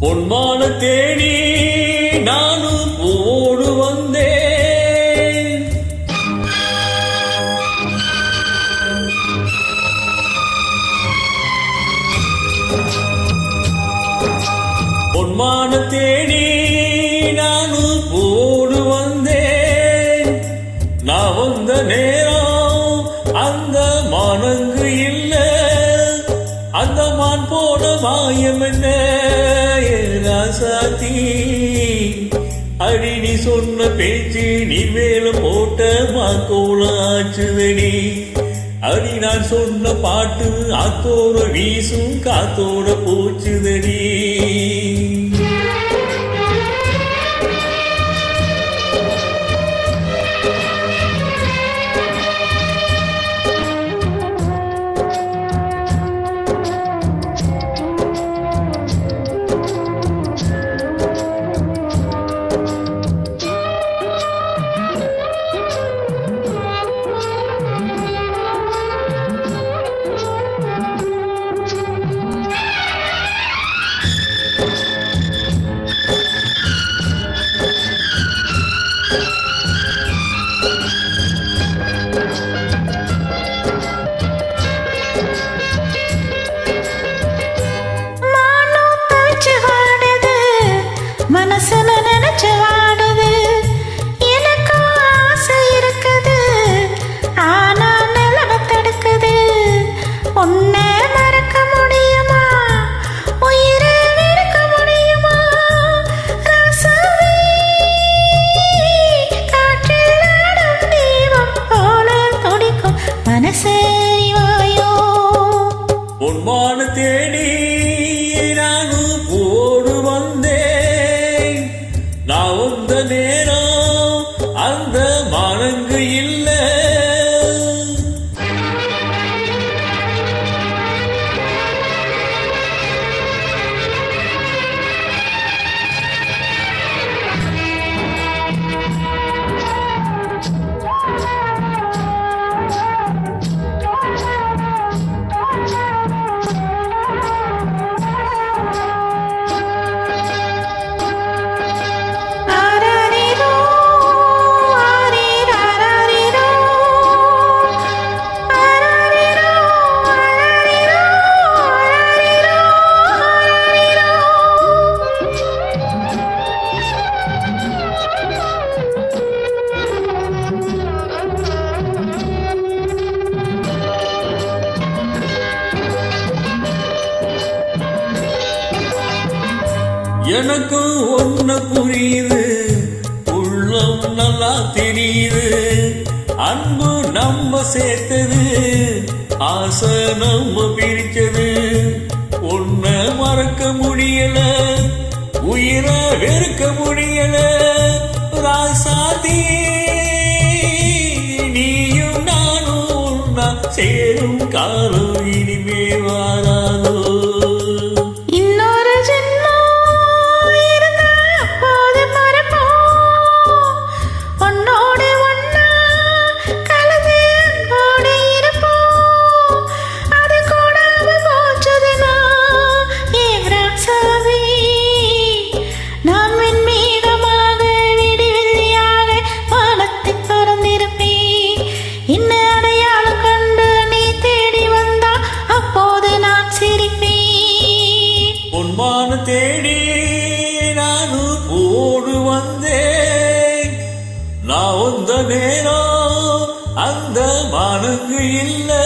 பொன்மான தேடி நானும் பூவோடு வந்தேன். பொன்மான தேடி போன மாயம் என்ன? ராசாத்தி அடி நீ சொன்ன பேச்சு நீ மேல போட்ட மாக்கோளாச்சுதடி அடி நான் சொன்ன பாட்டு ஆத்தோட வீசும் காத்தோட போச்சுதடி. மனசுல நினைச்சு வாடுது. எனக்கும் ஆசை இருக்குது, ஆனா நிலைமை தடுக்குது. உன்னை மறக்க முடியுமா? உயிரை வெறுக்க முடியுமா? ராசாவே, காற்றில் ஆடும் தீபம் போல துடிக்கும் மனசே தேடி நேரம் அந்த மானங்கு இல்லை. எனக்கும் ஒண்ணு புரியுது. உள்ளம் நல்லா தெரியுது. அன்பு நம்ம சேர்த்தது. ஆசை நம்ம பிரிச்சது ஒன்ன மறக்க முடியல. உயிரை வெறுக்க முடியல. ராசாதி நீயும் நானும் சேரும் காலம் இனிமே வாரா. பொன்மான தேடி நானும் போடு வந்தேன். நான் வந்த நேரம் அந்த மனங்கு இல்லை.